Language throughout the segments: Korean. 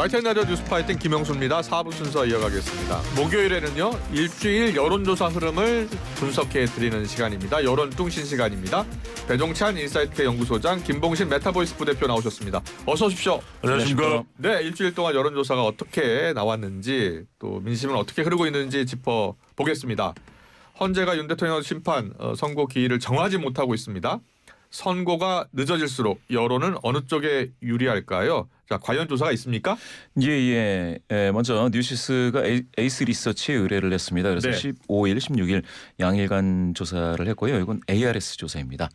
마이텐 라디오 뉴스 파이팅 김영수입니다. 4부 순서 이어가겠습니다. 목요일에는요. 일주일 여론조사 흐름을 분석해 드리는 시간입니다. 여론 뚱신 시간입니다. 배종찬 인사이트 연구소장 김봉신 메타보이스 부대표 나오셨습니다. 어서 오십시오. 안녕하십니까. 네, 일주일 동안 여론조사가 어떻게 나왔는지 또 민심은 어떻게 흐르고 있는지 짚어 보겠습니다. 헌재가 윤 대통령 심판 어, 선고 기일을 정하지 못하고 있습니다. 선고가 늦어질수록 여론은 어느 쪽에 유리할까요? 자, 과연 조사가 있습니까? 예, 예. 예, 먼저 뉴시스가 에이- 에이스 리서치에 의뢰를 했습니다. 그래서 네. 15일, 16일 양일간 조사를 했고요. 이건 ARS 조사입니다.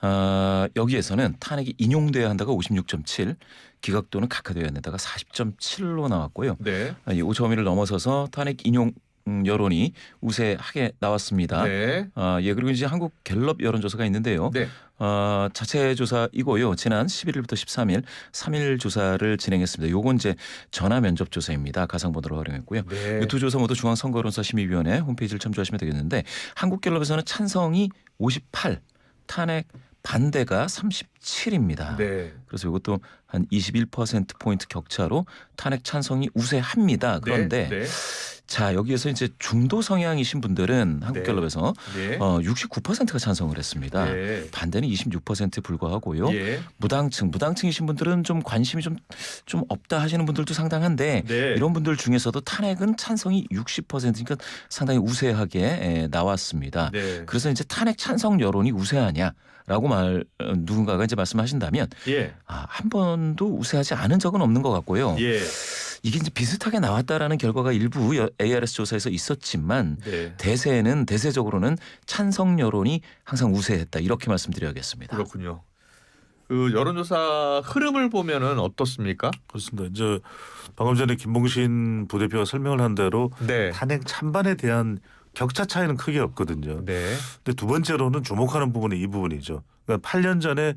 아, 여기에서는 탄핵이 인용돼야 한다가 56.7, 기각도는 각하돼야 한다가 40.7로 나왔고요. 네. 아, 이 5점위를 넘어서서 탄핵 인용 음, 여론이 우세하게 나왔습니다. 네. 아, 예, 그리고 이제 한국 갤럽 여론조사가 있는데요. 네. 어, 자체 조사이고요. 지난 11일부터 13일 3일 조사를 진행했습니다. 요건 이제 전화 면접 조사입니다. 가상번호로 활용했고요. 네. 이두 조사 모두 중앙선거론사 심의위원회 홈페이지를 첨부하시면 되겠는데 한국갤럽에서는 찬성이 58, 탄핵 반대가 37입니다. 네. 그래서 이것도 한 21% 포인트 격차로 탄핵 찬성이 우세합니다. 그런데 네. 자 여기에서 이제 중도 성향이신 분들은 한국갤럽에서 네. 어, 69%가 찬성을 했습니다. 네. 반대는 26%에 불과하고요. 예. 무당층, 무당층이신 분들은 좀 관심이 좀, 좀 없다 하시는 분들도 상당한데 네. 이런 분들 중에서도 탄핵은 찬성이 60%니까 상당히 우세하게 에, 나왔습니다. 네. 그래서 이제 탄핵 찬성 여론이 우세하냐라고 말 어, 누군가가 이제 말씀하신다면 예. 아, 한 번도 우세하지 않은 적은 없는 것 같고요. 예. 이게 이제 비슷하게 나왔다라는 결과가 일부 여- ARS 조사에서 있었지만 네. 대세는 대세적으로는 찬성 여론이 항상 우세했다 이렇게 말씀드려야겠습니다. 그렇군요. 그 여론조사 흐름을 보면은 어떻습니까? 그렇습니다. 이제 방금 전에 김봉신 부대표가 설명을 한 대로 네. 탄핵 찬반에 대한 격차 차이는 크게 없거든요. 네. 근데 두 번째로는 주목하는 부분이 이 부분이죠. 그러니까 8년 전에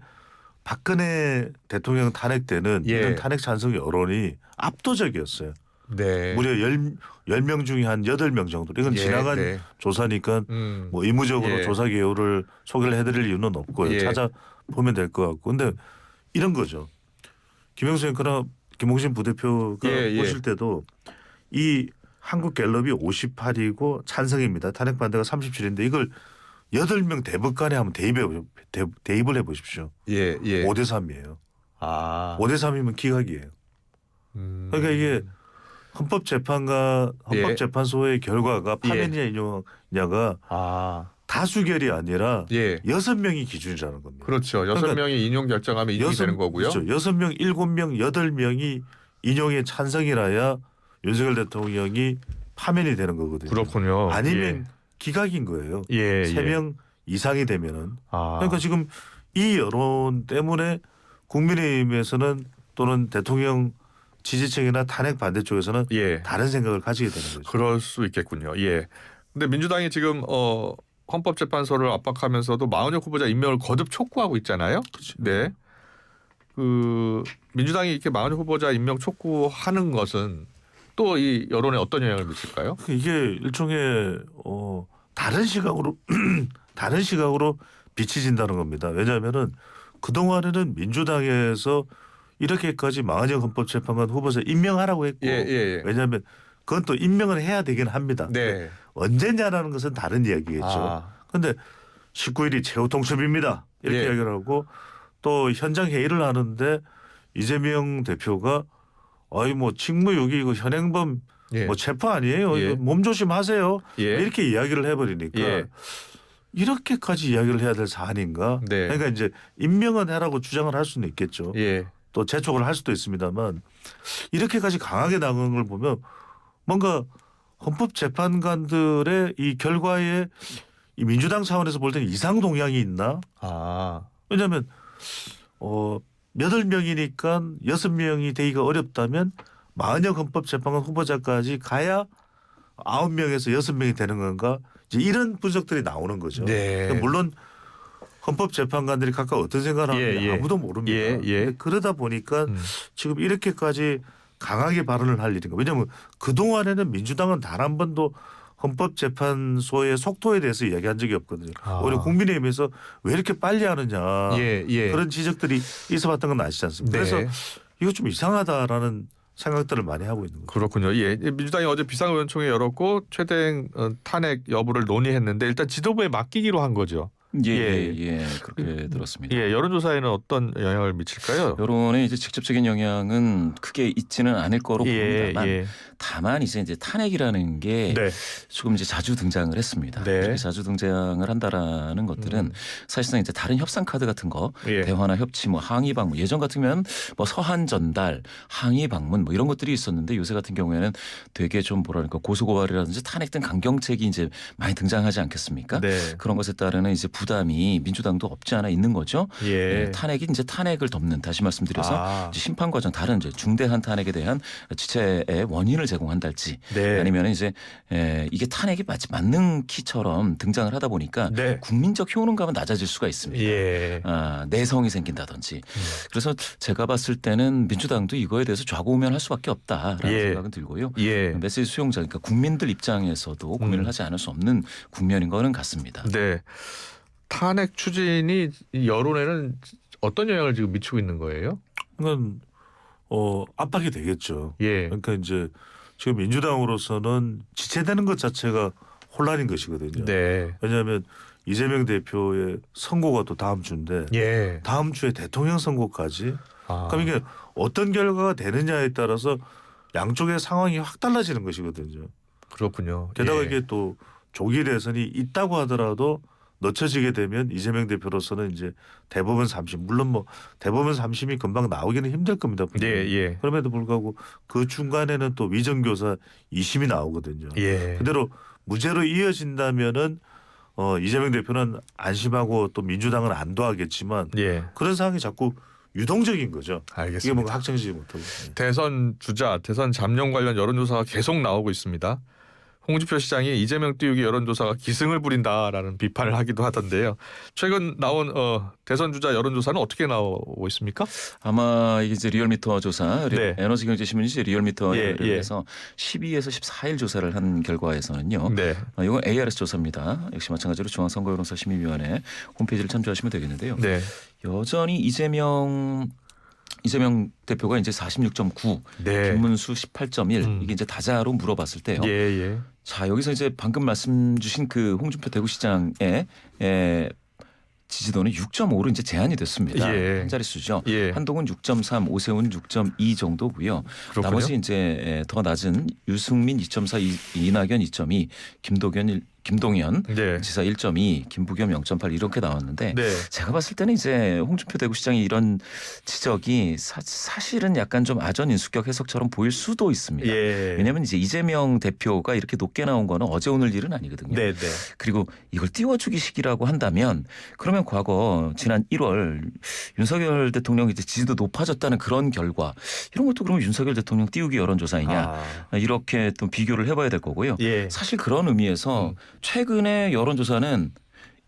박근혜 대통령 탄핵 때는 예. 이런 탄핵 찬성 여론이 압도적이었어요. 네. 무려 열 10명 중에 한 8명 정도. 이건 예, 지나간 네. 조사니까 음. 뭐 의무적으로 예. 조사 개요를 소개를 해드릴 이유는 없고요. 예. 찾아보면 될 것 같고. 근데 이런 거죠. 김영수 앵커나 김홍신 부대표가 예, 예. 보실 때도 이 한국 갤럽이 58이고 찬성입니다. 탄핵 반대가 37인데 이걸 8명 대법관에 한번 대입해 대, 대입을 해 보십시오. 예. 예. 5대 3이에요. 아. 5대 3이면 기각이에요. 음. 그러니까 이게 헌법재판과 예. 헌법재판소의 결과가 파면이냐 인용냐가 아. 다수결이 아니라 예. 여섯 명이 기준이라는 겁니다. 그렇죠. 여섯 그러니까 명이 인용 결정하면 인용이 되는 거고요. 그렇죠. 여섯 명, 일곱 명, 여덟 명이 인용에 찬성이라야 윤석열 대통령이 파면이 되는 거거든요. 그렇군요. 아니면 기각인 거예요. 예. 예. 세명 이상이 되면은. 아. 그러니까 지금 이 여론 때문에 국민의힘에서는 또는 대통령 지지층이나 탄핵 반대 쪽에서는 예. 다른 생각을 가지게 되는 거죠. 그럴 수 있겠군요. 예. 근데 민주당이 지금 어 헌법재판소를 압박하면서도 마은혁 후보자 임명을 거듭 촉구하고 있잖아요. 네. 그 민주당이 이렇게 마은혁 후보자 임명 촉구하는 것은 또 이 여론에 어떤 영향을 미칠까요? 이게 일종의 어 다른 시각으로 다른 시각으로 비치진다는 겁니다. 왜냐하면은 그 동안에는 민주당에서 이렇게까지 마은영 헌법재판관 후보자 임명하라고 했고 예, 예, 예. 왜냐하면 그건 또 임명을 해야 되긴 합니다. 네. 언제냐라는 것은 다른 이야기겠죠. 아, 그런데 19일이 최후 통첩입니다. 이렇게 예. 이야기를 하고 또 현장 회의를 하는데 이재명 대표가 아이 뭐 직무유기 이거 현행범 예. 뭐 체포 아니에요. 예. 이거 몸 조심하세요. 예. 이렇게 이야기를 해버리니까 예. 이렇게까지 이야기를 해야 될 사안인가? 네. 그러니까 이제 임명은 해라고 주장을 할 수는 있겠죠. 예. 또 재촉을 할 수도 있습니다만 이렇게까지 강하게 나가는 걸 보면 뭔가 헌법재판관들의 이 결과에 이 민주당 차원에서 볼 때는 이상 동향이 있나? 아. 왜냐하면 어 여덟 명이니까 여섯 명이 되기가 어렵다면 마흔여 헌법재판관 후보자까지 가야 아홉 명에서 여섯 명이 되는 건가? 이제 이런 분석들이 나오는 거죠. 네. 물론 헌법재판관들이 각각 어떤 생각을 하는지 예, 예. 아무도 모릅니다. 예, 예. 그러다 보니까 음. 지금 이렇게까지 강하게 발언을 할 일인가? 왜냐하면 그 동안에는 민주당은 단 한 번도 헌법재판소의 속도에 대해서 이야기한 적이 없거든요. 아. 오히려 국민의힘에서 왜 이렇게 빨리 하느냐 예, 예. 그런 지적들이 있어봤던 건 아시지 않습니까? 네. 그래서 이거 좀 이상하다라는 생각들을 많이 하고 있는 거죠. 그렇군요. 예. 민주당이 어제 비상의원총회 열었고 최대행 어, 탄핵 여부를 논의했는데 일단 지도부에 맡기기로 한 거죠. 예, 예. 예, 예, 그렇게 들었습니다. 예, 여론조사에는 어떤 영향을 미칠까요? 여론에 이제 직접적인 영향은 크게 있지는 않을 거로 보입니다만 예. 다만 이제 이제 탄핵이라는 게 네. 조금 이제 자주 등장을 했습니다. 네. 이렇게 자주 등장을 한다라는 것들은 음. 사실상 이제 다른 협상 카드 같은 거 예. 대화나 협치 뭐 항의 방문 예전 같으면 뭐 서한 전달 항의 방문 뭐 이런 것들이 있었는데 요새 같은 경우에는 되게 좀 뭐랄까 고소고발이라든지 탄핵 등 강경책이 이제 많이 등장하지 않겠습니까? 네. 그런 것에 따르는 이제 부담이 민주당도 없지 않아 있는 거죠. 예. 예, 탄핵이 이제 탄핵을 덮는 다시 말씀드려서 아. 이제 심판 과정 다른 이제 중대한 탄핵에 대한 지체의 원인을 제공한달지 네. 아니면 이제 에, 이게 탄핵이 마치 만능 키처럼 등장을 하다 보니까 네. 국민적 효능감은 낮아질 수가 있습니다. 예. 아, 내성이 생긴다든지. 음. 그래서 제가 봤을 때는 민주당도 이거에 대해서 좌고우면할 수밖에 없다라는 예. 생각은 들고요. 예. 메시지 수용자, 그러니까 국민들 입장에서도 고민을 음. 하지 않을 수 없는 국면인 거는 같습니다. 네. 탄핵 추진이 이 여론에는 어떤 영향을 지금 미치고 있는 거예요? 그건 어 압박이 되겠죠. 예. 그러니까 이제 지금 민주당으로서는 지체되는 것 자체가 혼란인 것이거든요. 네. 왜냐하면 이재명 대표의 선고가 또 다음 주인데 예. 다음 주에 대통령 선고까지 아. 그럼 이게 어떤 결과가 되느냐에 따라서 양쪽의 상황이 확 달라지는 것이거든요. 그렇군요. 게다가 예. 이게 또 조기 대선이 있다고 하더라도 늦춰지게 되면 이재명 대표로서는 이제 대법원 3심 물론 뭐 대법원 3심이 금방 나오기는 힘들 겁니다. 예. 예. 그럼에도 불구하고 그 중간에는 또 위정교사 2심이 나오거든요. 예. 그대로 무죄로 이어진다면은 어 이재명 대표는 안심하고 또 민주당은 안도하겠지만 예. 그런 상황이 자꾸 유동적인 거죠. 이게 알겠습니다. 뭔가 확정지지 못하고. 네. 대선 주자, 대선 잠룡 관련 여론조사가 계속 나오고 있습니다. 홍준표 시장이 이재명 띄우기 여론조사가 기승을 부린다라는 비판을 하기도 하던데요. 최근 나온 어, 대선 주자 여론조사는 어떻게 나오고 있습니까? 아마 이게 이제 리얼미터 조사, 리- 네. 에너지경제신문이 이제 리얼미터에 예, 예. 해서 12에서 14일 조사를 한 결과에서는요. 네. 어, 이건 ARS 조사입니다. 역시 마찬가지로 중앙선거여론사 심의위원회 홈페이지를 참조하시면 되겠는데요. 네. 여전히 이재명 이재명 대표가 이제 46.9, 네. 김문수 18.1 음. 이게 이제 다자로 물어봤을 때요. 예, 예. 자 여기서 이제 방금 말씀 주신 그 홍준표 대구시장의 에, 지지도는 6.5로 이제 제한이 됐습니다. 예. 한 자릿수죠. 예. 한동훈 6.3, 오세훈 6.2 정도고요. 그렇군요. 나머지 이제 에, 더 낮은 유승민 2.4, 이- 이낙연 2.2, 김도겸 일- 김동연 네. 지사 1.2, 김부겸 0.8 이렇게 나왔는데 네. 제가 봤을 때는 이제 홍준표 대구시장이 이런 지적이 사, 사실은 약간 좀 아전 인수격 해석처럼 보일 수도 있습니다. 예. 왜냐하면 이제 이재명 대표가 이렇게 높게 나온 거는 어제 오늘 일은 아니거든요. 네, 네. 그리고 이걸 띄워주기식이라고 한다면 그러면 과거 지난 1월 윤석열 대통령 이제 지지도 높아졌다는 그런 결과 이런 것도 그러면 윤석열 대통령 띄우기 여론조사이냐 아. 이렇게 또 비교를 해봐야 될 거고요. 예. 사실 그런 의미에서 음. 최근에 여론조사는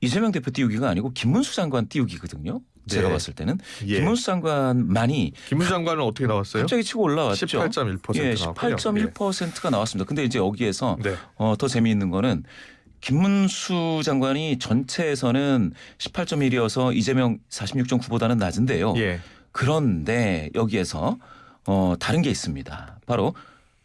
이재명 대표 띄우기가 아니고 김문수 장관 띄우기거든요. 제가 네. 봤을 때는 예. 김문수 장관만이 김문 장관은 어떻게 나왔어요? 갑자기 치고 올라왔죠. 18.1% 예, 나왔고요. 18.1%가 나왔습니다. 근데 이제 여기에서 예. 네. 어, 더 재미있는 거는 김문수 장관이 전체에서는 18.1이어서 이재명 46.9보다는 낮은데요. 예. 그런데 여기에서 어, 다른 게 있습니다. 바로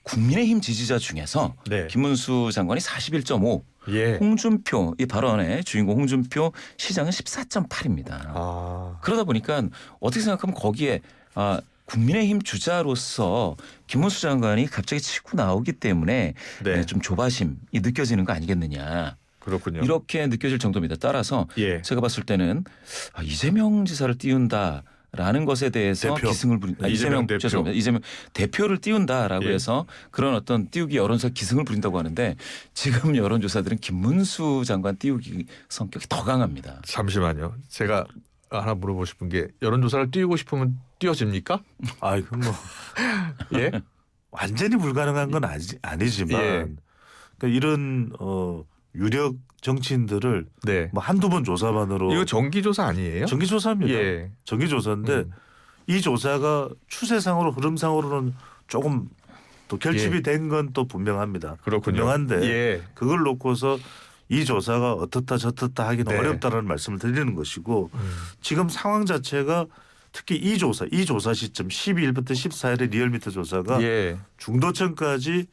국민의힘 지지자 중에서 네. 김문수 장관이 41.5, 예. 홍준표 이 발언의 주인공 홍준표 시장은 14.8입니다. 아. 그러다 보니까 어떻게 생각하면 거기에 아, 국민의힘 주자로서 김문수 장관이 갑자기 치고 나오기 때문에 네. 네, 좀 조바심이 느껴지는 거 아니겠느냐 그렇군요. 이렇게 느껴질 정도입니다. 따라서 예. 제가 봤을 때는 아, 이재명 지사를 띄운다. 라는 것에 대해서 대표. 기승을 부린 아, 이재명 이재명 대표. 죄송합니다. 이재명 대표를 띄운다라고 예. 해서 그런 어떤 띄우기 여론조사 기승을 부린다고 하는데 지금 여론조사들은 김문수 장관 띄우기 성격이 더 강합니다. 잠시만요. 제가 하나 물어보고 싶은 게 여론조사를 띄우고 싶으면 띄워집니까? 아, 이건 뭐 예. 완전히 불가능한 건 아니, 아니지만 예. 그러니까 이런 어 유력 정치인들을 네. 뭐 한두 번 조사만으로 이거 정기 조사 아니에요? 정기 조사입니다. 예. 정기 조사인데 음. 이 조사가 추세상으로 흐름상으로는 조금 또 결집이 예. 된건 또 분명합니다. 그렇군요. 분명한데 예. 그걸 놓고서 이 조사가 어떻다 저떻다 하기는 네. 어렵다라는 말씀을 드리는 것이고 음. 지금 상황 자체가 특히 이 조사, 이 조사 시점 12일부터 14일의 리얼미터 조사가 예. 중도층까지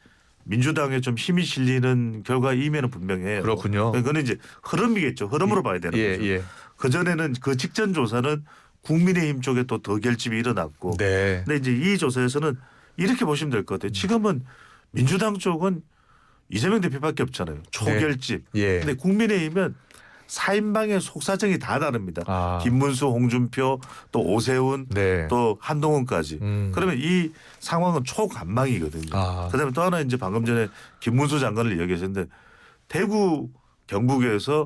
민주당에 좀 힘이 실리는 결과이면은 분명해요. 그렇군요. 그거는 이제 흐름이겠죠. 흐름으로 봐야 되는 예, 거죠. 예. 그 전에는 그 직전 조사는 국민의힘 쪽에 또 더 결집이 일어났고. 네. 근데 이제 이 조사에서는 이렇게 보시면 될 것 같아요. 지금은 민주당 쪽은 이재명 대표밖에 없잖아요. 초결집. 예. 근데 국민의힘은 사인방의 속사정이 다 다릅니다. 아. 김문수, 홍준표, 또 오세훈, 네. 또 한동훈까지. 음. 그러면 이 상황은 초간망이거든요. 아. 그다음에 또 하나 이제 방금 전에 김문수 장관을 이야기하셨는데 대구 경북에서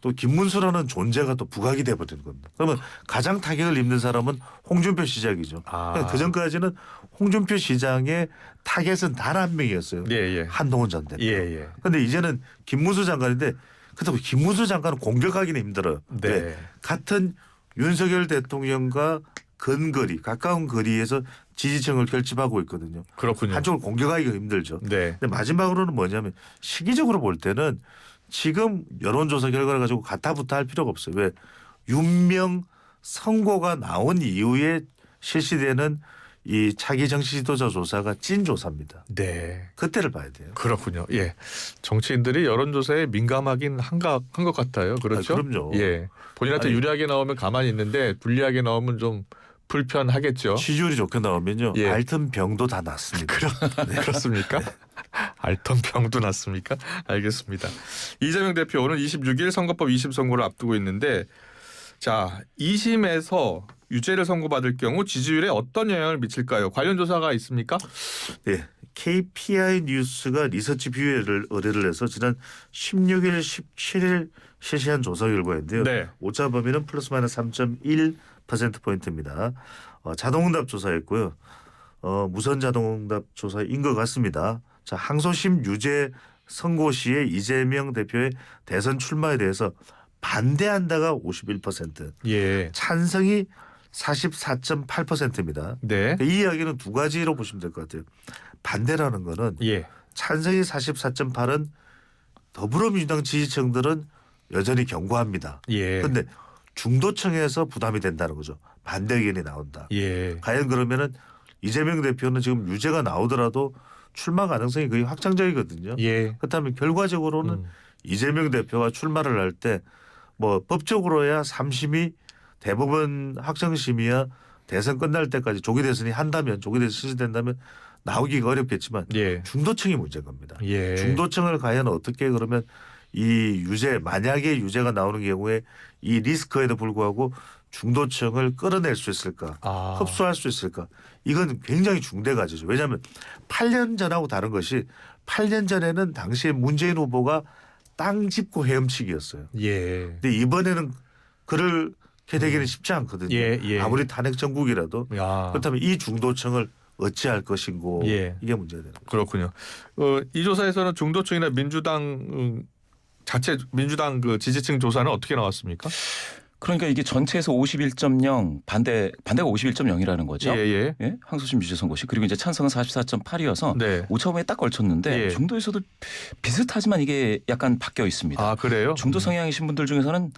또 김문수라는 존재가 또 부각이 돼버리는 겁니다. 그러면 가장 타격을 입는 사람은 홍준표 시장이죠. 아. 그 전까지는 홍준표 시장의 타겟은 단 한 명이었어요. 예, 예. 한동훈 전 대표. 예, 예. 근데 이제는 김문수 장관인데 그렇다고 김문수 장관은 공격하기는 힘들어요. 네. 왜? 같은 윤석열 대통령과 근거리 가까운 거리에서 지지층을 결집하고 있거든요. 그렇군요. 한쪽을 공격하기가 힘들죠. 네. 근데 마지막으로는 뭐냐면 시기적으로 볼 때는 지금 여론조사 결과를 가지고 가타부타 할 필요가 없어요. 왜 윤명 선고가 나온 이후에 실시되는 이 차기 정치 지도자 조사가 찐 조사입니다. 네. 그때를 봐야 돼요. 그렇군요. 예. 정치인들이 여론조사에 민감하긴 한가 한것 같아요. 그렇죠? 아, 그럼요. 예. 본인한테 아니. 유리하게 나오면 가만히 있는데 불리하게 나오면 좀 불편하겠죠. 취지율이 좋게 나오면요. 예. 앓던 병도 다 낫습니다. 그렇습니까? 앓던 병도 났습니까? 알겠습니다. 이재명 대표 오늘 26일 선거법 2심 선고를 앞두고 있는데 자 2심에서 유죄를 선고받을 경우 지지율에 어떤 영향을 미칠까요? 관련 조사가 있습니까? 네. KPI 뉴스가 리서치 뷰에를 의뢰를 해서 지난 16일, 17일 실시한 조사 결과인데요. 네. 오차 범위는 플러스 마이너스 3.1% 포인트입니다. 어, 자동응답 조사였고요. 어, 무선 자동응답 조사인 것 같습니다. 자, 항소심 유죄 선고 시에 이재명 대표의 대선 출마에 대해서 반대한다가 51%, 예. 찬성이 44.8%입니다. 네. 이 이야기는 두 가지로 보시면 될 것 같아요. 반대라는 거는 예. 찬성이 44.8은 더불어민주당 지지층들은 여전히 경고합니다. 예. 그런데 중도층에서 부담이 된다는 거죠. 반대 의견이 나온다. 예. 과연 그러면은 이재명 대표는 지금 유죄가 나오더라도 출마 가능성이 거의 확정적이거든요. 예. 그렇다면 결과적으로는 음. 이재명 대표가 출마를 할때 뭐 법적으로야 삼심이 대법원 확정심이야 대선 끝날 때까지 조기 대선이 한다면 조기 대선 실시된다면 나오기가 어렵겠지만 예. 중도층이 문제인 겁니다. 예. 중도층을 과연 어떻게 그러면 이 유죄 만약에 유죄가 나오는 경우에 이 리스크에도 불구하고 중도층을 끌어낼 수 있을까 아. 흡수할 수 있을까 이건 굉장히 중대 과제죠. 왜냐하면 8년 전하고 다른 것이 8년 전에는 당시에 문재인 후보가 땅 짚고 헤엄치기였어요. 예. 근데 이번에는 그렇게 되기는 쉽지 않거든요. 예, 예. 아무리 탄핵 정국이라도 야. 그렇다면 이 중도층을 어찌할 것인고 예. 이게 문제가 되는 거죠. 그렇군요. 어, 이 조사에서는 중도층이나 민주당 음, 자체 민주당 그 지지층 조사는 어떻게 나왔습니까? 그러니까 이게 전체에서 51.0 반대 반대가 51.0이라는 거죠. 예, 예. 예? 항소심 유죄 선고시 그리고 이제 찬성은 44.8이어서 네. 오차범위에 딱 걸쳤는데 예. 중도에서도 비슷하지만 이게 약간 바뀌어 있습니다. 아, 그래요? 중도 성향이신 분들 중에서는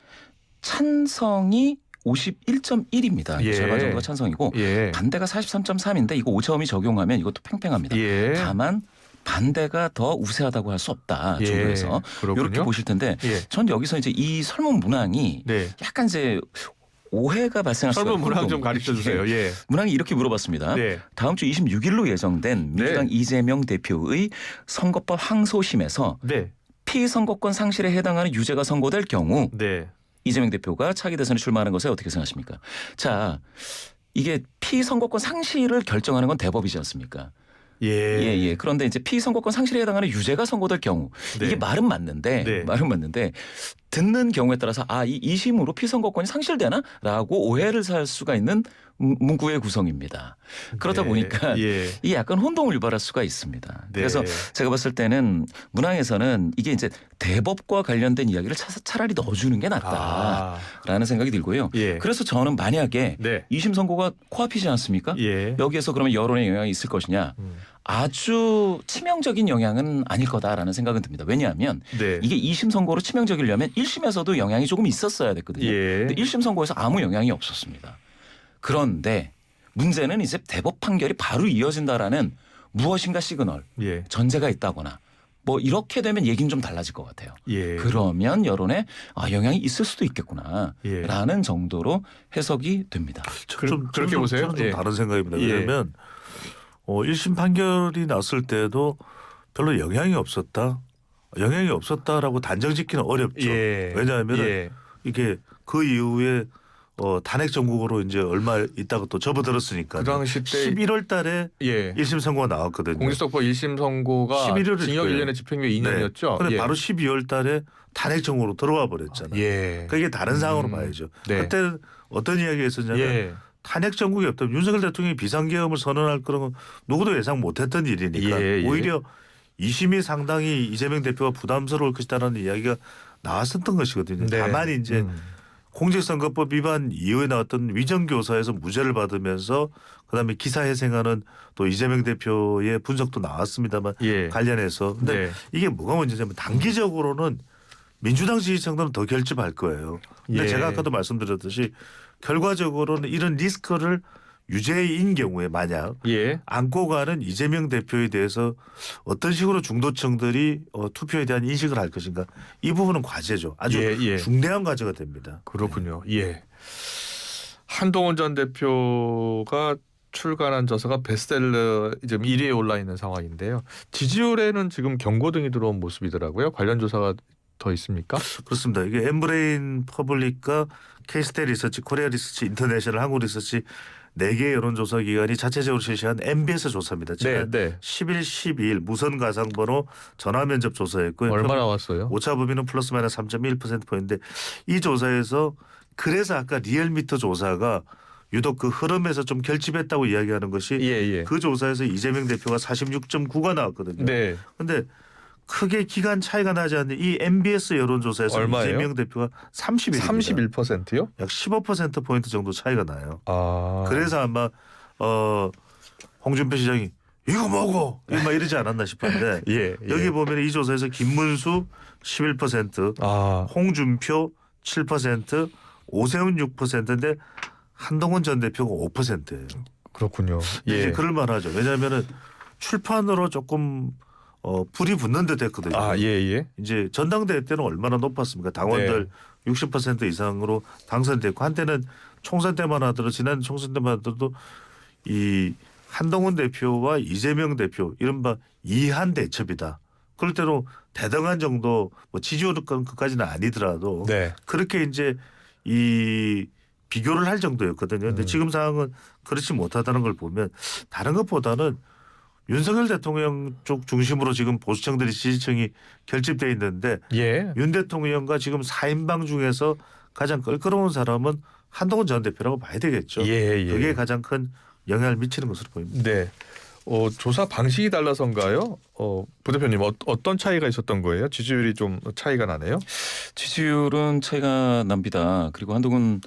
찬성이 51.1입니다. 예. 절반 정도가 찬성이고 예. 반대가 43.3인데 이거 오차범위 적용하면 이것도 팽팽합니다. 예. 다만 반대가 더 우세하다고 할 수 없다. 예. 중도에서 그렇군요. 이렇게 보실 텐데 예. 전 여기서 이제 이 설문 문항이 네. 약간 이제 오해가 발생할 수가 설문 문항 좀. 가르쳐 주세요. 예. 문항이 이렇게 물어봤습니다. 네. 다음 주 26일로 예정된 민주당 네. 이재명 대표의 선거법 항소심에서 네. 피선거권 상실에 해당하는 유죄가 선고될 경우 네. 이재명 대표가 차기 대선에 출마하는 것에 어떻게 생각하십니까? 자, 이게 피선거권 상실을 결정하는 건 대법이지 않습니까? 예. 예, 예. 그런데 이제 피선거권 상실에 해당하는 유죄가 선고될 경우 네. 이게 말은 맞는데 네. 말은 맞는데 듣는 경우에 따라서 아, 이 이심으로 피선거권이 상실되나라고 오해를 살 수가 있는 문- 문구의 구성입니다. 그러다 네. 보니까 예. 이게 약간 혼동을 유발할 수가 있습니다. 네. 그래서 제가 봤을 때는 문항에서는 이게 이제 대법과 관련된 이야기를 차, 차라리 넣어주는 게 낫다라는 아. 생각이 들고요. 예. 그래서 저는 만약에 네. 이심 선고가 코앞이지 않습니까? 예. 여기에서 그러면 여론의 영향이 있을 것이냐? 음. 아주 치명적인 영향은 아닐 거다라는 생각은 듭니다. 왜냐하면 네. 이게 2심 선고로 치명적이려면 1심에서도 영향이 조금 있었어야 됐거든요. 예. 근데 1심 선고에서 아무 영향이 없었습니다. 그런데 문제는 이제 대법 판결이 바로 이어진다라는 무엇인가 시그널, 예. 전제가 있다거나 뭐 이렇게 되면 얘기는 좀 달라질 것 같아요. 예. 그러면 여론에 아, 영향이 있을 수도 있겠구나. 예. 라는 정도로 해석이 됩니다. 그- 좀, 그렇게 좀, 보세요? 저는 좀 예. 다른 생각입니다. 예. 왜냐하면 어, 1심 판결이 났을 때도 별로 영향이 없었다. 영향이 없었다라고 단정 짓기는 어렵죠. 예. 왜냐하면 은 예. 이게 그 이후에 어, 탄핵 정국으로 이제 얼마 있다가 또 접어들었으니까 그 당시 때 11월 달에 예. 1심 선고가 나왔거든요. 공직선거 1심 선고가 11월 일 징역 거예요. 1년에 집행유예 2년이었죠. 근데 예. 바로 12월 달에 탄핵 정국으로 들어와 버렸잖아요. 예. 그러니까 이게 다른 상황으로 음. 봐야죠. 네. 그때 어떤 이야기가 있었냐면 예. 탄핵 정국이 없다면 윤석열 대통령이 비상계엄을 선언할 그런 건 누구도 예상 못했던 일이니까 예, 예. 오히려 이심이 상당히 이재명 대표가 부담스러울 것이다라는 이야기가 나왔었던 것이거든요. 네. 다만 이제 음. 공직선거법 위반 이후에 나왔던 위정교사에서 무죄를 받으면서 그다음에 기사 회생하는 또 이재명 대표의 분석도 나왔습니다만 예. 관련해서 근데 네. 이게 뭐가 문제냐면 단기적으로는 민주당 지지층들은 더 결집할 거예요. 근데 예. 제가 아까도 말씀드렸듯이 결과적으로는 이런 리스크를 유죄인 경우에 만약 예. 안고 가는 이재명 대표에 대해서 어떤 식으로 중도층들이 어, 투표에 대한 인식을 할 것인가 이 부분은 과제죠. 아주 예, 예. 중대한 과제가 됩니다. 그렇군요. 예. 한동훈 전 대표가 출간한 저서가 베스트셀러 지금 1위에 올라 있는 상황인데요. 지지율에는 지금 경고등이 들어온 모습이더라고요. 관련 조사가 더 있습니까? 그렇습니다. 이게 엠브레인 퍼블릭과 케이스테 리서치, 코리아 리서치, 인터내셔널 한국 리서치 네개 여론조사 기관이 자체적으로 실시한 MBS 조사입니다. 지난 네. 10일, 12일 무선 가상번호 전화 면접 조사였고요. 얼마 나 왔어요? 오차 범위는 플러스 마이너스 3.1% 포인트인데 이 조사에서 그래서 아까 리얼미터 조사가 유독 그 흐름에서 좀 결집했다고 이야기하는 것이 예, 예. 그 조사에서 이재명 대표가 46.9가 나왔거든요. 네. 근데 크게 기간 차이가 나지 않는 이 MBS 여론조사에서 얼마예요? 이재명 대표가 31입니다. 31%요? 약 15% 포인트 정도 차이가 나요. 아. 그래서 아마 어 홍준표 시장이 이거 뭐고 막 이러지 않았나 싶은데 예. 예. 여기 보면 이 조사에서 김문수 11%, 아. 홍준표 7%, 오세훈 6%인데 한동훈 전 대표가 5%예요. 그렇군요. 예. 예. 이제 그럴 만하죠. 왜냐하면은 출판으로 조금 어 불이 붙는 듯 했거든요. 아, 예, 예. 이제 전당대회 때는 얼마나 높았습니까? 당원들 네. 60% 이상으로 당선됐고 한때는 총선 때만 하더라도 지난 총선 때만 하더라도 이 한동훈 대표와 이재명 대표 이른바 이한 대첩이다. 그럴 때로 대등한 정도 뭐 지지율까지는 아니더라도 네. 그렇게 이제 이 비교를 할 정도였거든요. 근데 음. 지금 상황은 그렇지 못하다는 걸 보면 다른 것보다는 윤석열 대통령 쪽 중심으로 지금 보수층들이 지지층이 결집돼 있는데 예. 윤 대통령과 지금 4인방 중에서 가장 껄끄러운 사람은 한동훈 전 대표라고 봐야 되겠죠. 예, 예. 그게 가장 큰 영향을 미치는 것으로 보입니다. 네. 어, 조사 방식이 달라서인가요? 어, 부 대표님 어, 어떤 차이가 있었던 거예요? 지지율이 좀 차이가 나네요. 지지율은 차이가 납니다. 그리고 한동훈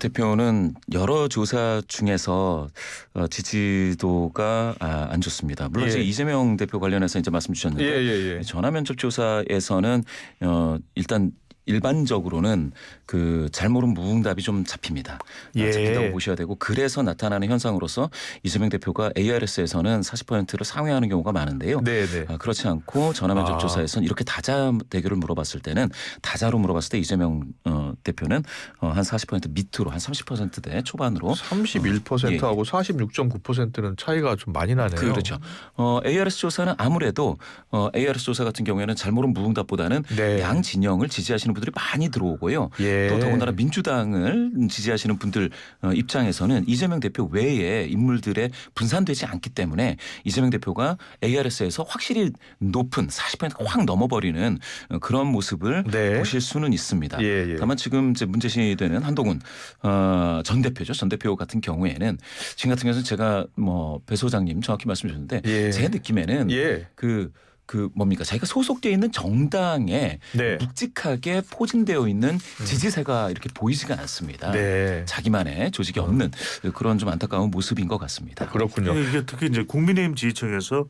대표는 여러 조사 중에서 어, 지지도가 아, 안 좋습니다. 물론 예. 이제 이재명 대표 관련해서 이제 말씀 예, 주셨는데 예, 예. 전화 면접 조사에서는 어, 일단 일반적으로는 그 잘모른 무응답이 좀 잡힙니다. 예. 아, 잡힌다고 보셔야 되고 그래서 나타나는 현상으로서 이재명 대표가 ARS에서는 40%를 상회하는 경우가 많은데요. 네, 네. 아, 그렇지 않고 전화 면접 아. 조사에서는 이렇게 다자 대결을 물어봤을 때는 다자로 물어봤을 때 이재명 어, 대표는 어, 한 40% 밑으로 한 30%대 초반으로 31%하고 46.9%는 차이가 좀 많이 나네요. 그렇죠. 어, ARS 조사는 아무래도 어, ARS 조사 같은 경우에는 잘모른 무응답보다는 네. 양 진영을 지지하시는 분들이 많이 들어오고요. 예. 또 더군다나 민주당을 지지하시는 분들 어, 입장에서는 이재명 대표 외에 인물들의 분산되지 않기 때문에 이재명 대표가 ARS에서 확실히 높은 40%가 확 넘어버리는 어, 그런 모습을 네. 보실 수는 있습니다. 예, 예. 다만 지금 이제 문제시되는 한동훈 어, 전 대표죠. 전 대표 같은 경우에는 지금 같은 경우는 제가 뭐배 소장님 정확히 말씀 주셨는데 예. 제 느낌에는 예. 그, 그 뭡니까 자기가 소속돼 있는 정당에 네. 묵직하게 포진되어 있는 지지세가 이렇게 보이지가 않습니다. 네. 자기만의 조직이 없는 그런 좀 안타까운 모습인 것 같습니다. 그렇군요. 이게 특히 이제 국민의힘 지지층에서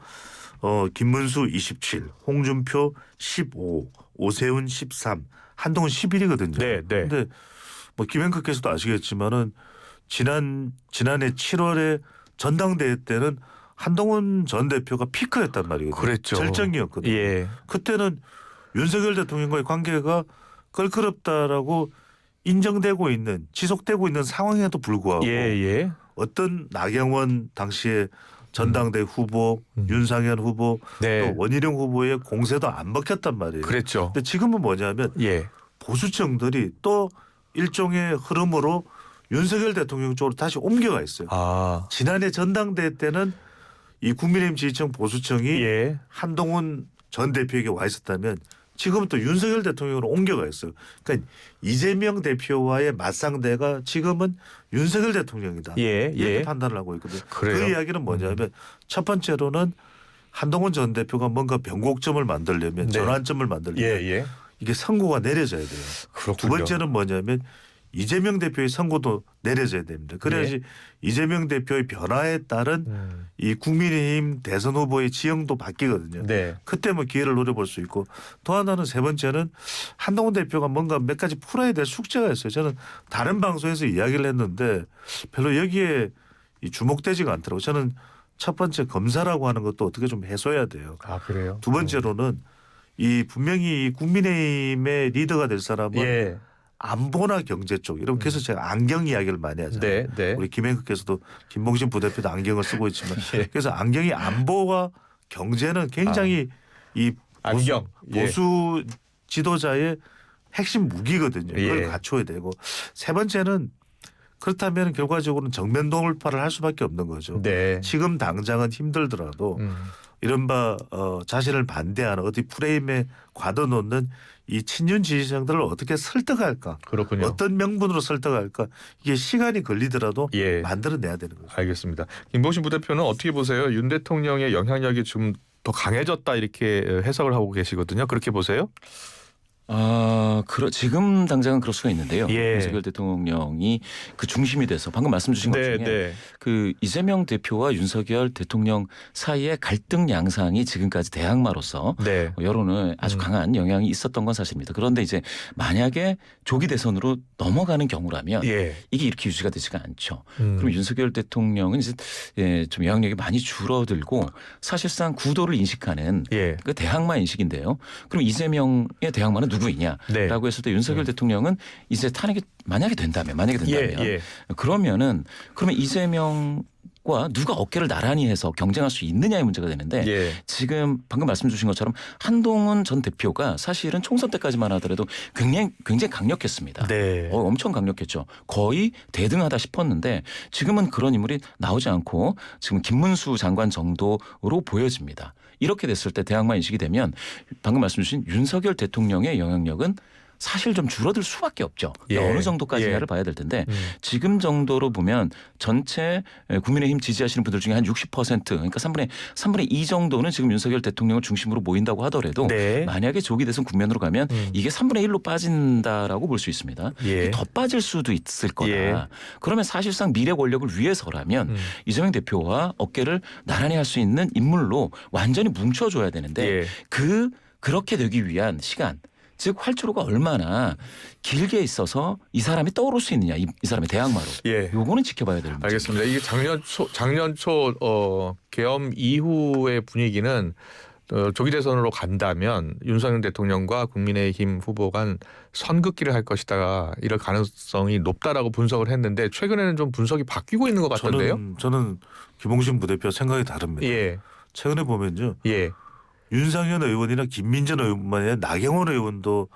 어 김문수 27, 홍준표 15, 오세훈 13, 한동훈 11이거든요. 네, 네. 근데 뭐 김행크께서도 아시겠지만은 지난 지난해 7월에 전당대회 때는 한동훈 전 대표가 피크였단 말이거든요. 그랬죠. 절정이었거든요. 예. 그때는 윤석열 대통령과의 관계가 껄끄럽다라고 인정되고 있는 지속되고 있는 상황에도 불구하고 예, 예. 어떤 나경원 당시에 전당대 후보, 음. 윤상현 후보, 네. 또 원희룡 후보의 공세도 안 먹혔단 말이에요. 그랬죠. 근데 지금은 뭐냐면 예. 보수층들이 또 일종의 흐름으로 윤석열 대통령 쪽으로 다시 옮겨가 있어요. 아. 지난해 전당대회 때는 이 국민의힘 지지층 보수층이 예. 한동훈 전 대표에게 와 있었다면 지금은 또 윤석열 대통령으로 옮겨가 있어요. 그러니까 이재명 대표와의 맞상대가 지금은 윤석열 대통령이다. 예. 이렇게 예. 판단을 하고 있거든요. 그래요? 음. 그 이야기는 뭐냐면 첫 번째로는 한동훈 전 대표가 뭔가 변곡점을 만들려면 네. 전환점을 만들려면 예, 예. 이게 선고가 내려져야 돼요. 그렇군요. 두 번째는 뭐냐면 이재명 대표의 선고도 내려져야 됩니다. 그래야지 이재명 대표의 변화에 따른 음. 이 국민의힘 대선 후보의 지형도 바뀌거든요. 네. 그때 뭐 기회를 노려볼 수 있고 또 하나는 세 번째는 한동훈 대표가 뭔가 몇 가지 풀어야 될 숙제가 있어요. 저는 다른 방송에서 이야기를 했는데 별로 여기에 이 주목되지가 않더라고요. 저는 첫 번째 검사라고 하는 것도 어떻게 좀 해소해야 돼요. 아, 그래요? 두 번째로는 이 분명히 이 국민의힘의 리더가 될 사람은 예. 안보나 경제 쪽 이런 그래서 제가 안경 이야기를 많이 하잖아요. 네, 네. 우리 김행국께서도 김봉신 부대표도 안경을 쓰고 있지만 예. 그래서 안경이 안보와 경제는 굉장히 이 보수, 안경. 예. 보수 지도자의 핵심 무기거든요. 이걸 예. 갖춰야 되고 세 번째는 그렇다면 결과적으로는 정면 돌파를 할 수밖에 없는 거죠. 네. 지금 당장은 힘들더라도 음. 이른바 어, 자신을 반대하는 어디 프레임에 가둬놓는 이 친윤 지지층들을 어떻게 설득할까? 그렇군요. 어떤 명분으로 설득할까? 이게 시간이 걸리더라도 예. 만들어내야 되는 거죠. 알겠습니다. 김봉신 부대표는 어떻게 보세요? 윤 대통령의 영향력이 좀 더 강해졌다 이렇게 해석을 하고 계시거든요. 그렇게 보세요? 아, 그러, 지금 당장은 그럴 수가 있는데요. 예. 윤석열 대통령이 그 중심이 돼서 방금 말씀 주신 것 네, 중에 네. 그 이재명 대표와 윤석열 대통령 사이의 갈등 양상이 지금까지 대항마로서 네. 여론에 아주 음. 강한 영향이 있었던 건 사실입니다. 그런데 이제 만약에 조기 대선으로 넘어가는 경우라면 예. 이게 이렇게 유지가 되지가 않죠. 음. 그럼 윤석열 대통령은 이제 예, 좀 영향력이 많이 줄어들고 사실상 구도를 인식하는 예. 그 대항마 인식인데요. 그럼 이재명의 대항마는 누구이냐라고 네. 했을 때 윤석열 음. 대통령은 이제 탄핵이 만약에 된다면 만약에 예, 된다면 예. 그러면은 그러면 이재명 과 누가 어깨를 나란히 해서 경쟁할 수 있느냐의 문제가 되는데 예. 지금 방금 말씀 주신 것처럼 한동훈 전 대표가 사실은 총선 때까지만 하더라도 굉장히 굉장히 강력했습니다. 네. 어, 엄청 강력했죠. 거의 대등하다 싶었는데 지금은 그런 인물이 나오지 않고 지금 김문수 장관 정도로 보여집니다. 이렇게 됐을 때 대항마 인식이 되면 방금 말씀 주신 윤석열 대통령의 영향력은 사실 좀 줄어들 수밖에 없죠. 예. 어느 정도까지냐를 예. 봐야 될 텐데 음. 지금 정도로 보면 전체 국민의힘 지지하시는 분들 중에 한 60% 그러니까 3분의 3분의 2 정도는 지금 윤석열 대통령을 중심으로 모인다고 하더라도 네. 만약에 조기 대선 국면으로 가면 음. 이게 3분의 1로 빠진다라고 볼 수 있습니다. 예. 더 빠질 수도 있을 거다. 예. 그러면 사실상 미래 권력을 위해서라면 음. 이재명 대표와 어깨를 나란히 할 수 있는 인물로 완전히 뭉쳐줘야 되는데 예. 그 그렇게 되기 위한 시간 즉 활주로가 얼마나 길게 있어서 이 사람이 떠오를 수 있느냐 이, 이 사람의 대항마로 예. 요거는 지켜봐야 될 문제. 알겠습니다. 이게 작년 초 작년 초 어, 계엄 이후의 분위기는 어, 조기 대선으로 간다면 윤석열 대통령과 국민의힘 후보 간 선긋기를 할 것이다 이럴 가능성이 높다라고 분석을 했는데 최근에는 좀 분석이 바뀌고 있는 것 같던데요. 저는 저는 김홍신 부대표 생각이 다릅니다. 예, 최근에 보면요 예, 윤상현 의원이나 김민전 의원만 아니라 나경원 의원도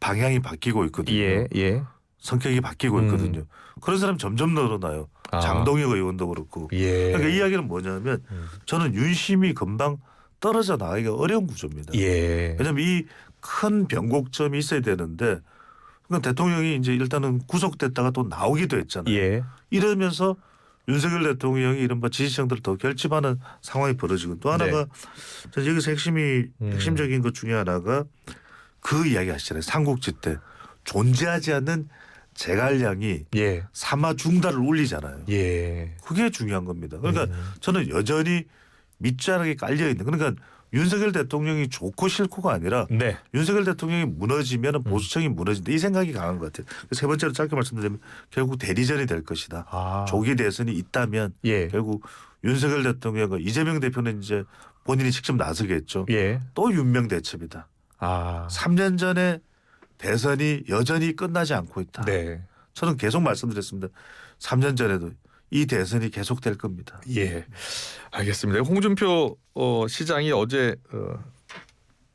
방향이 바뀌고 있거든요. 예, 예. 성격이 바뀌고 음. 있거든요. 그런 사람 점점 늘어나요. 아. 장동혁 의원도 그렇고. 예. 그러니까 이 이야기는 뭐냐면 음. 저는 윤심이 금방 떨어져 나가기가 어려운 구조입니다. 예. 왜냐하면 이 큰 변곡점이 있어야 되는데 그러니까 대통령이 이제 일단은 구속됐다가 또 나오기도 했잖아요. 예. 이러면서 윤석열 대통령이 이른바 지지층들을 더 결집하는 상황이 벌어지고 또 하나가 저는 여기서 핵심이 네. 음. 핵심적인 것 중에 하나가 그 이야기 하시잖아요. 삼국지 때 존재하지 않는 제갈량이 예. 사마 중달을 울리잖아요. 예. 그게 중요한 겁니다. 그러니까 음. 저는 여전히 밑자락에 깔려 있는 그러니까 윤석열 대통령이 좋고 싫고가 아니라 네. 윤석열 대통령이 무너지면 보수층이 무너진다 이 생각이 강한 것 같아요. 세 번째로 짧게 말씀드리면 결국 대리전이 될 것이다. 아. 조기 대선이 있다면 예. 결국 윤석열 대통령과 이재명 대표는 이제 본인이 직접 나서겠죠. 예. 또 윤명 대첩이다. 아. 3년 전에 대선이 여전히 끝나지 않고 있다. 네. 저는 계속 말씀드렸습니다. 3년 전에도 이 대선이 계속될 겁니다. 예. 알겠습니다. 홍준표 어, 시장이 어제 어,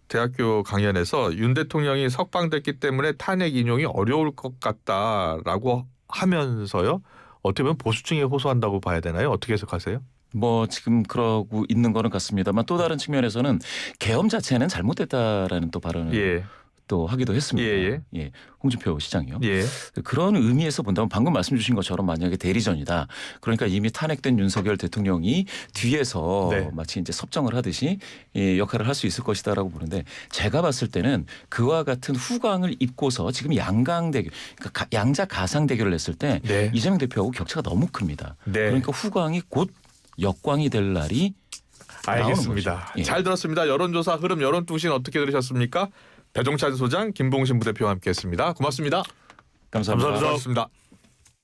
대학교 강연에서 윤 대통령이 석방됐기 때문에 탄핵 인용이 어려울 것 같다라고 하면서요. 어떻게 보면 보수층에 호소한다고 봐야 되나요? 어떻게 해석하세요? 뭐 지금 그러고 있는 거는 같습니다만 또 다른 측면에서는 계엄 자체는 잘못됐다라는 또 발언을 예. 또 하기도 했습니다. 예, 예. 홍준표 시장이요. 예. 그런 의미에서 본다면 방금 말씀 주신 것처럼 만약에 대리전이다. 그러니까 이미 탄핵된 윤석열 대통령이 뒤에서 네. 마치 이제 섭정을 하듯이 이 역할을 할 수 있을 것이다라고 보는데 제가 봤을 때는 그와 같은 후광을 입고서 지금 양강 대결, 그러니까 가- 양자 가상 대결을 했을 때 네. 이재명 대표하고 격차가 너무 큽니다. 네. 그러니까 후광이 곧 역광이 될 날이 알겠습니다. 예. 잘 들었습니다. 여론조사 흐름 여론 투신 어떻게 들으셨습니까? 배종찬 소장, 김봉신 부대표와 함께했습니다. 고맙습니다. 감사합니다. 감사합니다. 고맙습니다.